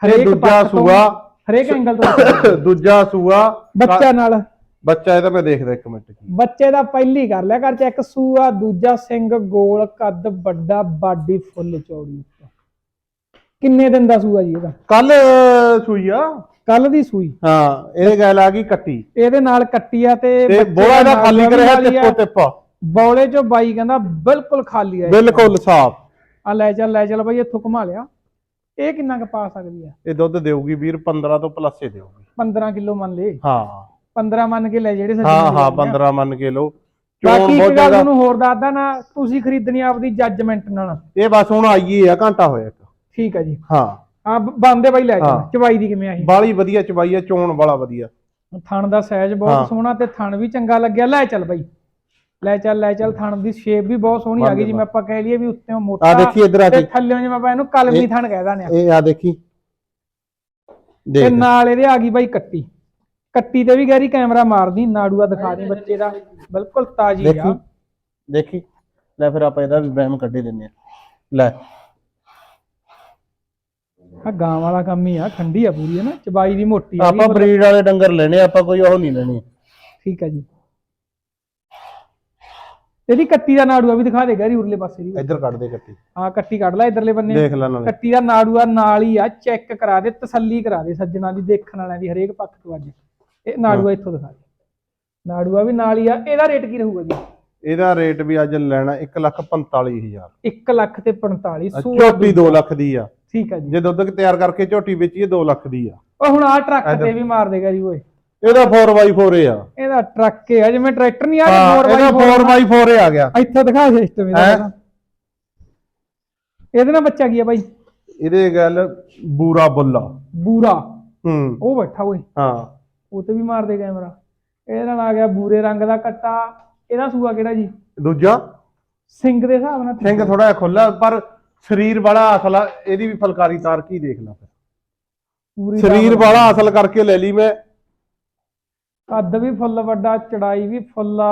ਹਰੇਕ ਦੂਜਾ ਪੱਖ ਤੋਂ, ਸੂਆ। ਹਰੇਕ ਐਂਗਲ ਤੋਂ ਦੂਜਾ ਸੂਆ। ਬੱਚਾ ਨਾਲ। ਬੱਚਾ ਇਹਦਾ ਮੈਂ ਦੇਖਦਾ ਇੱਕ ਮਿੰਟ ਕੀ। ਬੱਚੇ ਦਾ ਪਹਿਲੀ ਕਰ ਲਿਆ ਕਰ ਚੈੱਕ ਸੂਆ ਦੂਜਾ ਸਿੰਘ ਗੋਲ ਕੱਦ ਵੱਡਾ ਬਾਡੀ ਫੁੱਲ ਚੌੜੀ ਕਿੰਨੇ ਦਿਨ ਦਾ ਸੂਆ ਜੀ ਇਹਦਾ? ਕੱਲ ਸੂਈ ਆ। ਕੱਲ ਦੀ ਸੂਈ। ਹਾਂ ਇਹਦੇ ਗੱਲ ਆ ਗਈ ਕੱਟੀ। ਇਹਦੇ ਨਾਲ ਕੱਟੀ ਆ ਤੇ ਤੇ ਬੱਚੇ ਬੋਲਾ ਦਾ ਨਾਲ ਖਾਲੀ ਵਾਲੀ ਆ। ਟਿੱਪੋ ਟਿੱਪਾ ਬੌਲੇ ਚੋਂ ਬਾਈ ਕਹਿੰਦਾ ਬਿਲਕੁਲ ਖਾਲੀ ਆ ਇਹ। ਬਿਲਕੁਲ ਸਾਫ਼। ਆ ਲੈ ਚੱਲ ਲੈ ਚੱਲ ਬਾਈ ਇੱਥੋਂ ਘੁਮਾ ਲਿਆ। ਇਹ ਕਿੰਨਾ ਕੁ ਪਾ ਸਕਦੀ ਆ? ਇਹ ਦੁੱਧ ਦੇਊਗੀ ਵੀਰ 15 ਤੋਂ ਪਲੱਸ ਹੀ ਦੇਊਗੀ। 15 ਕਿਲੋ ਮੰਨ ਲੈ ਹਾਂ। 15 ਮੰਨ ਕੇ ਲੈ ਜਿਹੜੇ ਸੱਜਣ ਹਾਂ ਹਾਂ ਲੈਣੇ ਆ। 15 ਮੰਨ ਕੇ ਲਓ। ਚੋਣ ਬਾਕੀ ਇੱਕ ਬਹੁਤ ਗੱਲ ਜ਼ਿਆਦਾ ਤੁਹਾਨੂੰ ਹੋਰ ਦੱਸਦਾ ਨਾ ਤੁਸੀਂ ਖਰੀਦਣੀ ਆਪਦੀ ਜੱਜਮੈਂਟ ਨਾਲ। ਇਹ ਬਸ ਹੁਣ ਆਈਏ ਆ ਘੰਟਾ ਹੋਇਆ ਇੱਕ। ਠੀਕ ਆ ਜੀ। ਹਾਂ। ਆ ਬੰਦੇ ਬਾਈ ਲੈ ਹਾਂ। ਚਵਾਈ ਦੀ ਕਿਵੇਂ ਆਹੀ? ਬਾਲੀ ਵਧੀਆ ਚਬਾਈ ਆ ਚੋਣ ਵਾਲਾ ਵਧੀਆ। ਥਣ ਦਾ ਸਾਈਜ਼ ਹਾਂ। ਬਹੁਤ ਸੋਹਣਾ ਤੇ ਥਣ ਵੀ ਚੰਗਾ ਲੱਗਿਆ। ਲੈ ਚੱਲ ਬਾਈ। ਲੈ ਚੱਲ ਲੈ ਚੱਲ ਥਣ ਦੀ ਸ਼ੇਪ ਵੀ ਬਹੁਤ ਸੋਹਣੀ ਆ ਗਈ ਜਿਵੇਂ ਆਪਾਂ ਕਹਿ ਲਈਏ ਵੀ ਉੱਤੇੋਂ ਮੋਟਾ ਆ ਦੇਖੀ ਇੱਧਰ ਆ ਤੇ ਕੇ ਥੱਲੇੋਂ ਜਿਵੇਂ ਆਪਾਂ ਇਹਨੂੰ ਕਲਮੀ ਇਹ- ਥਣ ਕਹਿ ਆ। ਇਹ ਆ ਦੇਖੀ। ਤੇ ਦੇਖ ਨਾਲ ਇਹਦੇ ਆ ਗਈ ਬਾਈ ਕੱਟੀ। ਕੱਟੀ ਤੇ ਵੀ ਗੈਰੀ ਕੈਮਰਾ ਮਾਰਦੀ ਨਾੜੂਆ ਦਿਖਾ ਦੀ ਬੱਚੇ ਦਾ। ਬਿਲਕੁਲ ਤਾਜੀ ਆ। ਦੇਖੀ ਲੈ ਫਿਰ ਆਪਾਂ ਇਹਦਾ ਵੀ ਬਹਿਮ ਕੱਢੀ ਦਿੰਨੇ ਆ ਲੈ। ਆ ਗਾਂ ਵਾਲਾ ਕੰਮ ਹੀ ਆ ਖੰਡੀ ਆ ਪੂਰੀ ਹੈ ਨਾ? ਚਬਾਈ ਦੀ ਮੋਟੀ ਆ ਆਪਾਂ ਬਰੀਡ ਵਾਲੇ ਡੰਗਰ ਲੈਣੇ ਆ, ਆਪਾਂ ਕੋਈ ਉਹ ਨਹੀਂ ਲੈਣੇ। ਠੀਕ ਆ ਜੀ। ਇਹਦੀ ਕੱਟੀ ਦਾ ਨਾੜੂਆ ਵੀ ਦਿਖਾ ਦੇ ਗੈਰੀ ਉਰਲੇ ਪਾਸੇ ਦੀ। ਇੱਧਰ ਕੱਢ ਦੇ ਕੱਟੀ। ਹਾਂ ਕੱਟੀ ਕੱਢ ਲੈ ਇਧਰਲੇ ਬੰਨੇ। ਦੇਖ ਲੈ ਨਾਲੇ। ਕੱਟੀ ਦਾ ਨਾੜੂਆ ਨਾਲ ਹੀ ਆ ਚੈੱਕ ਕਰਾ ਦੇ ਤਸੱਲੀ ਕਰਾ ਦੇ ਸੱਜਣਾ ਦੀ ਦੇਖਣ ਵਾਲਿਆਂ ਦੀ ਹਰੇਕ ਪੱਖ ਤੋਂ ਅੱਜ। ਇਹ ਨਾੜੂਆ ਇੱਥੋਂ ਦਿਖਾ ਦੇ। ਨਾੜੂਆ ਵੀ ਨਾਲ ਹੀ ਆ ਇਹਦਾ ਰੇਟ ਕੀ ਰਹੂਗਾ ਜੀ? ਇਹਦਾ ਰੇਟ ਵੀ ਅੱਜ ਲੈਣਾ 145000 1 ਲੱਖ ਤੇ 45 ਸੌ ਝੋਟੀ 2 ਲੱਖ ਦੀ ਆ। ਠੀਕ ਆ ਜੀ। ਜੇ ਦੁੱਧ ਤਿਆਰ ਕਰਕੇ ਝੋਟੀ ਵੇਚੀਏ 2 ਲੱਖ ਦੀ ਆ। ਉਹ ਹੁਣ ਆ ਟਰੱਕ ਤੇ ਵੀ ਮਾਰ ਦੇਗਾ ਜੀ ਓਏ। ਇਹਦਾ 4x4 ਆ। ਇਹਦਾ ਟਰੱਕ ਹੈ ਜਿਵੇਂ ਟਰੈਕਟਰ ਨਹੀਂ ਆ ਹਾਂ ਇਹਦਾ 4x4 ਆ ਗਿਆ। ਇੱਥੇ ਦਿਖਾ ਸਿਸਟਮ ਇਹਦਾ। ਇਹਦੇ ਨਾਲ ਬੱਚਾ ਕੀ ਆ ਬਾਈ? ਇਹਦੇ ਗੱਲ ਬੂਰਾ ਬੁੱਲਾ। ਬੂਰਾ। ਹੂੰ। ਉਹ ਬੈਠਾ ਓਏ। ਹਾਂ। ਉਹ ਤੇ ਵੀ ਮਾਰ ਦੇ ਕੈਮਰਾ। ਇਹਦੇ ਨਾਲ ਆ ਗਿਆ ਬੂਰੇ ਰੰਗ ਦਾ ਕੱਟਾ। ਇਹਦਾ ਸੂਆ ਕਿਹੜਾ ਜੀ? ਦੂਜਾ? ਸਿੰਘ ਦੇ ਹਿਸਾਬ ਨਾਲ ਸਿੰਘ ਥੋੜਾ ਜਿਹਾ ਖੁੱਲਾ ਪਰ ਸਰੀਰ ਬੜਾ ਅਸਲ ਆ ਇਹਦੀ ਵੀ ਫਲਕਾਰੀ ਤਾਰ ਕੀ ਦੇਖ ਲਾ ਫਿਰ। ਪੂਰੀ ਸਰੀਰ। ਬੜਾ ਅਸਲ ਕਰਕੇ ਲੈ ਲਈ ਮੈਂ। ਕੱਦ ਵੀ ਫੁੱਲ ਵੱਡਾ ਚੜਾਈ ਵੀ ਫੁੱਲਾ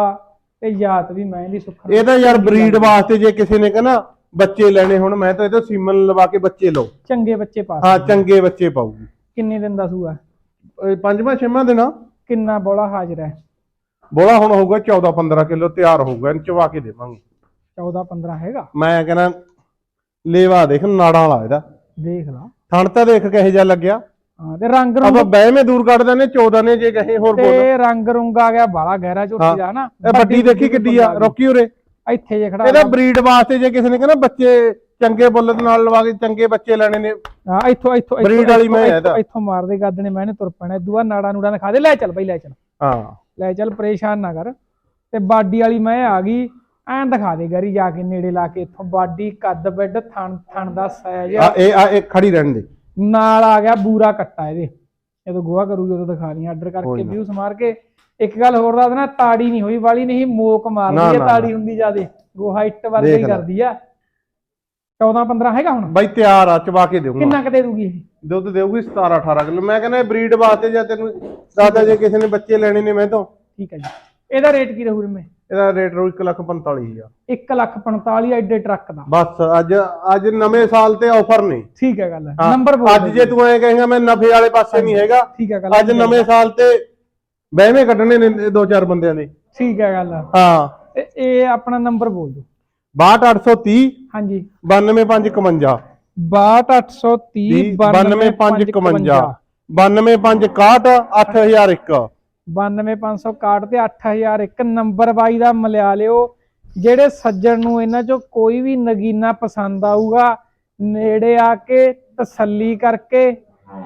ਤੇ ਜਾਤ ਵੀ ਮਹਿੰਦੀ ਸੁੱਖਣ ਇਹਦਾ ਯਾਰ ਬਰੀਡ ਵਾਸਤੇ ਜੇ ਕਿਸੇ ਨੇ ਕਹਣਾ ਬੱਚੇ ਲੈਣੇ ਹੁਣ ਮੈਂ ਤਾਂ ਇਹਦਾ ਸੀਮਨ ਲਵਾ ਕੇ ਬੱਚੇ ਲਓ। ਚੰਗੇ ਬੱਚੇ ਪਾਸ ਹਾਂ ਚੰਗੇ ਬੱਚੇ ਪਾਊਗੀ। ਕਿੰਨੇ ਦਿਨ ਦਾ ਸੂਆ? ਪੰਜਵਾਂ ਛੇਵਾਂ ਦਿਨ ਆ ਕਿੰਨਾ ਬੋਲਾ ਹਾਜ਼ਰ ਹੈ? ਬੋਲਾ ਹੁਣ ਹੋਊਗਾ 14 15 ਕਿਲੋ ਤਿਆਰ ਹੋਊਗਾ ਇਹਨੂੰ ਚਵਾ ਕੇ ਦੇਵਾਂਗੇ। 14 15 ਹੈਗਾ? ਮੈਂ ਕਹਿੰਦਾ ਲੇਵਾ ਦੇਖ ਨਾੜਾਂ ਵਾਲਾ ਇਹਦਾ। ਦੇਖ ਲਾ। ਥਣ ਤਾਂ ਦੇਖ ਕਿਹੋ ਜਿਹਾ ਲੱਗਿਆ। ਹਾਂ ਤੇ ਰੰਗ ਰੁੰਗ ਆਪਾਂ ਬਹਿਮੇ ਦੂਰ ਕੱਢ ਦਿੰਦੇ 14 ਨੇ ਜੇ ਕਹੇ ਹੋਰ ਬੋਲ। ਤੇ ਰੰਗ ਰੁੰਗ ਆ ਗਿਆ ਬਾਲਾ ਗਹਿਰਾ ਝੋਟੀ ਦਾ ਨਾ। ਇਹ ਵੱਡੀ ਦੇਖੀ ਕਿੱਡੀ ਆ ਰੋਕੀ ਉਰੇ। ਇੱਥੇ ਜੇ ਖੜਾ ਇਹਦਾ ਬਰੀਡ ਵਾਸਤੇ ਜੇ ਕਿਸੇ ਨੇ ਕਹਿੰਦਾ ਬੱਚੇ ਚੰਗੇ ਬੁੱਲ ਦੇ ਨਾਲ ਲਵਾ ਕੇ ਚੰਗੇ ਬੱਚੇ ਲੈਣੇ ਨੇ। ਹਾਂ ਇੱਥੋਂ ਇੱਥੋਂ Breed ਇੱਥੋਂ- ਵਾਲੀ ਮੈਂ ਇੱਥੋਂ- ਇਹਦਾ। ਇੱਥੋਂ ਮਾਰਦੇ ਗੱਦ ਨੇ ਮੈਨੇ ਤੁਰ ਪੈਣਾ। ਦੂਆ ਨਾੜਾ ਨੂੜਾ ਦਿਖਾ ਦੇ। ਲੈ ਚੱਲ ਬਈ ਲੈ ਚੱਲ। ਹਾਂ। ਲੈ ਚੱਲ ਪਰੇਸ਼ਾਨ ਨਾ ਕਰ। ਤੇ ਬਾਡੀ ਵਾਲੀ ਮੈਂ ਆ ਗਈ। ਐਂ ਦਿਖਾ ਦੇ ਗਰੀ ਜਾ ਕੇ ਨੇੜੇ ਲਾ ਕੇ ਇੱਥੋਂ। ਬਾਡੀ ਕੱਦ ਬੈੱਡ ਥਣ ਥਣ ਦਾ ਸਾਈਜ਼ ਆ ਇਹ ਆ ਇਹ ਖੜੀ ਰਹਿਣ ਦੇ। ਨਾਲ ਆ ਗਿਆ ਬੂਰਾ ਕੱਟਾ ਇਹਦੇ। ਜਦੋਂ ਗੋਹਾ ਕਰੂਗੀ ਉਦੋਂ ਦਿਖਾ ਲਈ ਆਰਡਰ ਕਰਕੇ ਕੋਈ ਨਾ। ਵਿਊਸ ਮਾਰ ਕੇ। ਇੱਕ ਗੱਲ ਹੋਰ ਦੱਸ ਦੇਣਾ ਤਾੜੀ ਨਹੀਂ ਹੋਈ। ਵਾਲੀ ਨਹੀਂ ਮੋਕ ਨਾ, ਮਾਰਦੀ ਹੈ ਨਾ, ਤਾੜੀ ਨਾ। ਹੁੰਦੀ ਜਿਆਦੇ। ਗੋਹਾ ਇੱਟ ਵਰਗੀ ਦੇਖ ਹੀ ਲੈ। ਕਰਦੀ ਆ। 14 15 ਹੈਗਾ ਹੁਣ? ਬਾਈ ਤਿਆਰ ਆ ਚਵਾ ਕੇ ਦੇਊਂਗਾ। ਕਿੰਨਾ ਕੁ ਦੇ ਦੂਗੀ ਇਹ? ਦੁੱਧ ਦੇਊਗੀ 17 18 ਕਿਲੋ। ਮੈਂ ਕਹਿੰਦਾ ਬਰੀਡ ਵਾਸਤੇ ਜਾਂ ਤੈਨੂੰ ਦਾਦਾ ਜੇ ਕਿਸੇ ਨੇ ਬੱਚੇ ਲੈਣੇ ਨੇ ਮੈਂ ਤੋਂ। ਠੀਕ ਹੈ ਜੀ। ਇਹਦਾ ਰੇਟ ਕੀ ਰਹੂ ਰਿਮੇ? ਇਹਦਾ ਰੇਟ ਰੂ 145000 1 ਲੱਖ 45 ਐਡੇ ਟਰੱਕ ਦਾ। ਬਸ ਅੱਜ ਅੱਜ ਨਵੇਂ ਸਾਲ ਤੇ ਆਫਰ ਨੇ। ਠੀਕ ਹੈ ਗੱਲ ਹਾਂ, ਨੰਬਰ ਬੋਲ ਅੱਜ ਜੇ ਤੂੰ ਐ ਕਹੇਗਾ ਮੈਂ ਨਫੇ ਵਾਲੇ ਪਾਸੇ ਨਹੀਂ ਹੈਗਾ ਠੀਕ ਹੈ ਗੱਲ ਅੱਜ ਨਵੇਂ ਸਾਲ ਤੇ ਬਹਿਵੇਂ ਕੱਢਣੇ ਨੇ ਦੋ ਚਾਰ ਬੰਦਿਆਂ ਦੇ। ਠੀਕ ਹੈ ਗੱਲ ਹਾਂ। ਤੇ ਇਹ ਆਪਣਾ ਨੰਬਰ ਬੋਲ ਦਿਓ। 62830 ਹਾਂਜੀ। 92551 62830 92551 92561 8001 92561 ਤੇ 8001 ਨੰਬਰ ਬਾਈ ਦਾ ਮਿਲਿਆ ਲਿਓ ਜਿਹੜੇ ਸੱਜਣ ਨੂੰ ਇਹਨਾਂ ਚੋਂ ਕੋਈ ਵੀ ਨਗੀਨਾ ਪਸੰਦ ਆਊਗਾ ਨੇੜੇ ਆ ਕੇ ਤਸੱਲੀ ਕਰਕੇ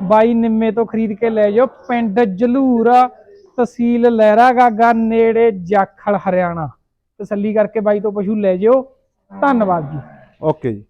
ਬਾਈ ਨਿੰਮੇ ਤੋਂ ਖਰੀਦ ਕੇ ਲੈ ਜਾਓ। ਪਿੰਡ ਜਲੂਰ ਤਹਿਸੀਲ ਲਹਿਰਾ ਗਾਗਾ ਨੇੜੇ ਜਾਖਲ ਹਰਿਆਣਾ। ਤਸੱਲੀ ਕਰਕੇ ਬਾਈ ਤੋਂ ਪਸ਼ੂ ਲੈ ਜਿਓ। ਧੰਨਵਾਦ ਜੀ। ਓਕੇ ਜੀ।